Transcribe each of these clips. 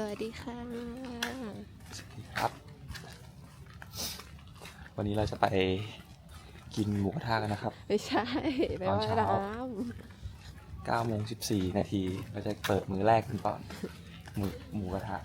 สวัสดีค่ะ ครับ วันนี้เราจะไปกินหมูกระทะกันนะครับ ไม่ใช่ไปตอนว่ายเช้า น้9โมง14 นาที เราจะเปิดมือแรกกันก่อนหมูหมูกระทะ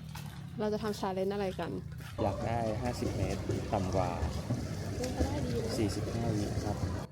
ำเราจะทำชาเลนจ์อะไรกันอยากได้ 50 เมตร ต่ำกว่า 45วิครับ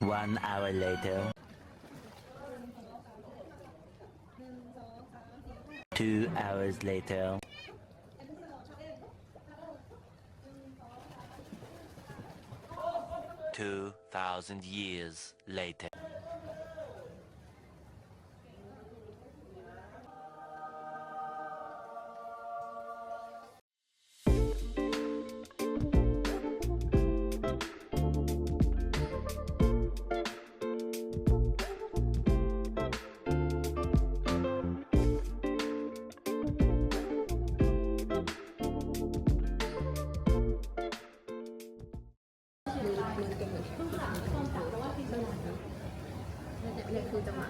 One hour later. Two hours later. Two thousand years later. นี่คือจังหวะ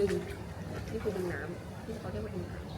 ดึงนี่คือดึงน้ำที่เขาเรียกว่าดึงน้ำ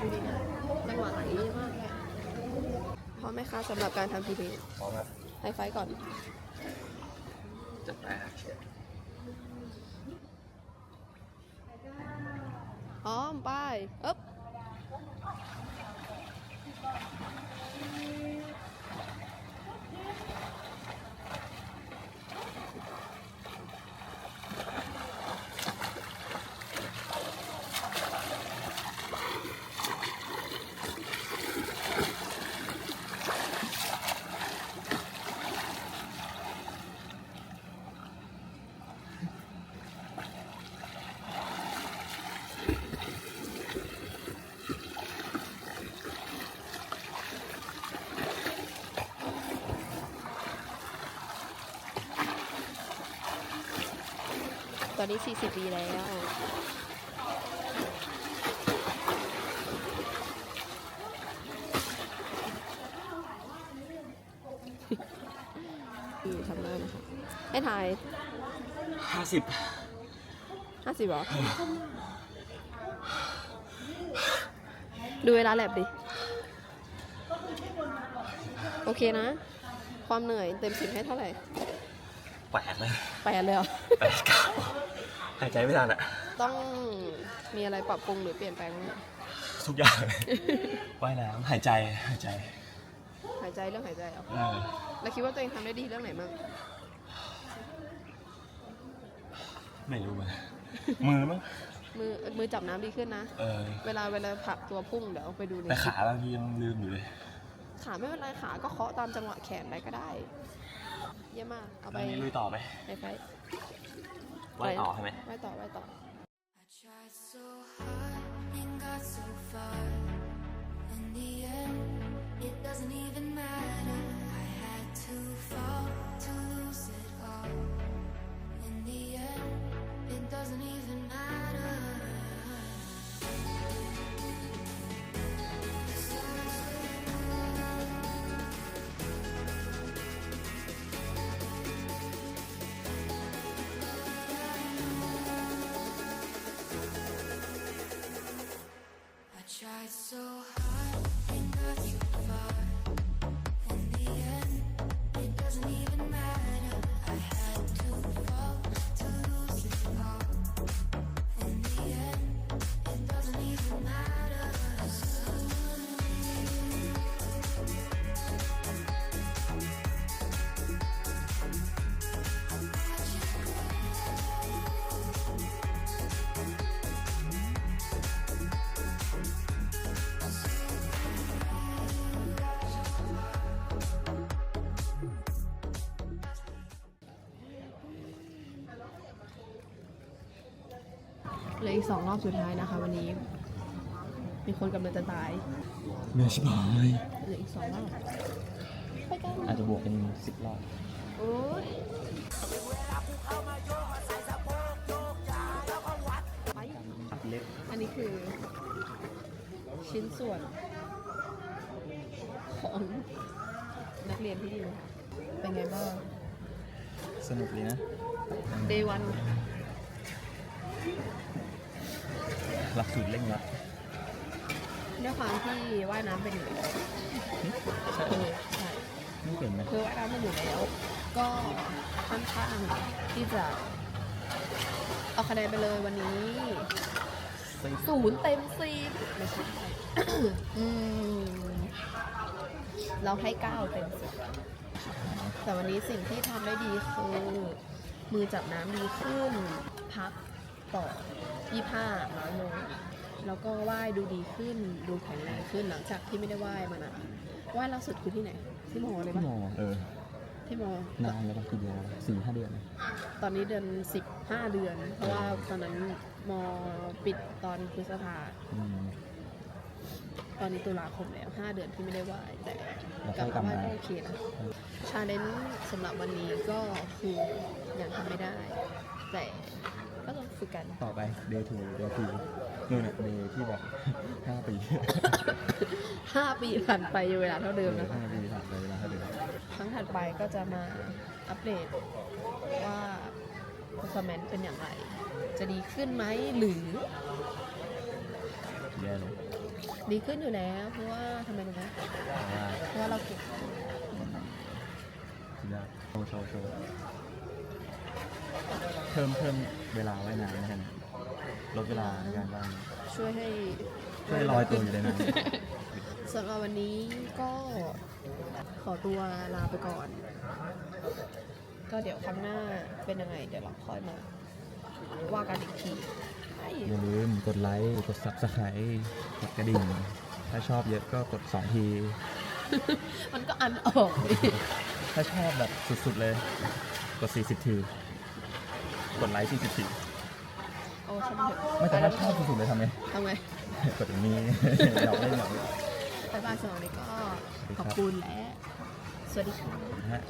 ดูดีนะจังหวะไหลดีมากเลยพร้อมไหมคะสำหรับการทำพีดีพร้อมครับไฮไฟว์ก่อน จัดไปครับเชฟพร้อมไป อึ๊บ อนนี้40ปีแล้วอืมทำได้นะคะให้ถ่าย50 50หรอ ดูเวลาแลบดิ โอเคนะ ความเหนื่อยเต็มสิบให้เท่าไหร่แปดเลย แปดเลยเหรอ แปดเก้า หายใจไม่ทันอะต้องมีอะไรปรับปรุงหรือเปลี่ยนแปลงไหมทุกอย่างเลยว่ายน้ำหายใจหายใจหายใจเรื่องหายใจเหรอเออแล้วคิดว่าตัวเองทำได้ดีเรื่องไหนบ้างไม่รู้มันมือมั้งมือมือจับน้ำดีขึ้นนะ เออเวลาเวลาผลักตัวพุ่งเดี๋ยวไปดูในแต่คลิขาปบางทียังลืมอยู่เลยขาไม่เป็นไรขาก็เคาะตามจังหวะแขนไปก็ได้ เยี่ยมมากเอาตไปอนนี้ลุยต่อไปใน ไฟท์ว่ายต่อใช่ไหมว่ายต่อว่ายต่อ I tried so hard and got so far. In the end, it doesn't even matter. I had to fall to lose it เหลืออีกสองรอบสุดท้ายนะคะ วันนี้มีคนกำลังจะตายเหนื่อยชิบหายเหลืออีกสองรอบไปกันอาจจะบวกเป็นสิบรอบโอ้ยไปตัดเล็บอันนี้คือ ชิ้นส่วน ของนักเรียนที่นี่นะคะเป็นไงบ้าง สนุกดีนะ day one หลักสูตรเร่งรัดด้วยความที่ว่ายน้ำเป็นอยู่แล้วเออใช่ไม่เป็นไหมคือว่ายน้ำเป็นอยู่แล้ว ก็ค่อนข้างที่จะเอาคะแนนไปเลยวันนี้ศูนย์เต็มสิบไม่ใช่อืมเราให้เก้าเต็มสิบแต่วันนี้สิ่งที่ทำได้ดีคือ มือจับน้ำดีขึ้น พัก ต่อยี่ห้าน้อยลงแล้วก็ว่ายดูดีขึ้นดูแข็งแรงขึ้นหลังจากที่ไม่ได้ว่ายมานานว่ายล่าสุดคือที่ไหน ที่โมเลยพี่ปะโมเออที่โมนานแล้วบางทีเดียวสี่ห้าเดือน ตอนนี้เดือนสิบห้าเดือน เพราะว่าตอนนั้นมปิดตอนพฤษภาอืมตอนนี้ตุลาคมแล้ว5เดือนที่ไม่ได้ไหวแต่แล้วกลับค่อยกลัมาบไหว้มาก็โอเคนะชาเลนจ์สำหรับวันนี้ก็คือยังทำไม่ได้ แต่ ก็ต้องฝึกกัน ต่อไป day two day two นู่นน่ะ day ที่แบบ ห้าปี5ปีผ่านไปยังเวลาเท่าเดิมนะคะห้าปีผ่านไปเวลาเท่าเดิมครั้งถัดไปก็จะมาอัปเดตว่า performance เป็นอย่างไร จะดีขึ้นไหมหรือ แย่เลยดีขึ้นอยู่แล้ว เพราะว่าทำไมรู้ไหมเพราะว่าเพราะว่าเราเก่ง สุดยอดโชว์โชว์โชว์ เพิ่มเพิ่มเวลาว่ายน้ำนะฮะลดเวลาในการว่ายช่วยให้ช่วยลอยตัวอยู่ในน้สำหรับวันนี้ก็ขอตัวลาไปก่อน ก็เดี๋ยวครั้งหน้าเป็นยังไง เดี๋ยวเราค่อยมา ว่ากันอีกทีไปำอย่าลืมกดไลค์กด subscribe กดกระดิ่ง ถ้าชอบเยอะก็กด2ที มันก็อันออกดิถ้าชอบแบบสุดๆเลย กด 40 ที กดไลค์40ทีโอ้ช่างมันเถอะไม่แต่ถ้าชอบสุดๆเลยทำไง ทำไงกดตรงนี้ เราเล่นเราเล่นบายบายสำหรับวันนี้ก็สวัสดีขครัอบบคุณและ สวัสดีค่ะ นะฮะ